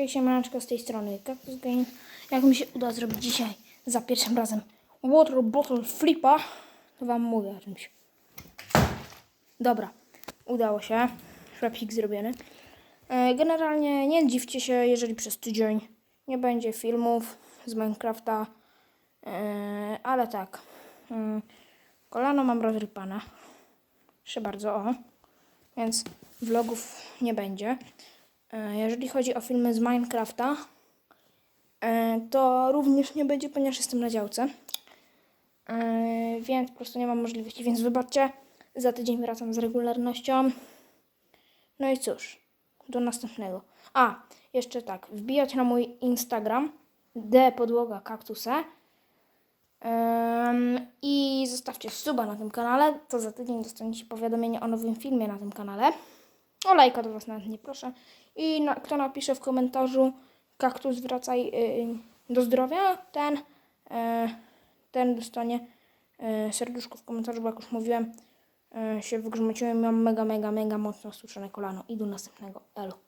Hej, siemaneczko z tej strony Cactus Game. Jak mi się uda zrobić dzisiaj za pierwszym razem Water Bottle Flipa, to wam mówię o czymś. Dobra, udało się. Flapik zrobiony. E, Generalnie nie dziwcie się, jeżeli przez tydzień nie będzie filmów z Minecrafta, E, ale tak. mm, Kolano mam rozrypane. Proszę bardzo, o. Więc vlogów nie będzie. E, Jeżeli chodzi o filmy z Minecrafta, e, to również nie będzie, ponieważ jestem na działce. E, Więc po prostu nie mam możliwości, więc wybaczcie. Za tydzień wracam z regularnością. No i cóż, do następnego. A, jeszcze tak, wbijać na mój Instagram d podłoga kaktusa Ym, i zostawcie suba na tym kanale, to za tydzień dostaniecie powiadomienie o nowym filmie na tym kanale. O lajka do Was nawet nie proszę. I na, kto napisze w komentarzu kaktus wracaj y, do zdrowia, ten, y, ten dostanie y, serduszko w komentarzu, bo jak już mówiłem, y, się wygrzmociłem, mam mega, mega, mega mocno stuczone kolano. I do następnego. Elo.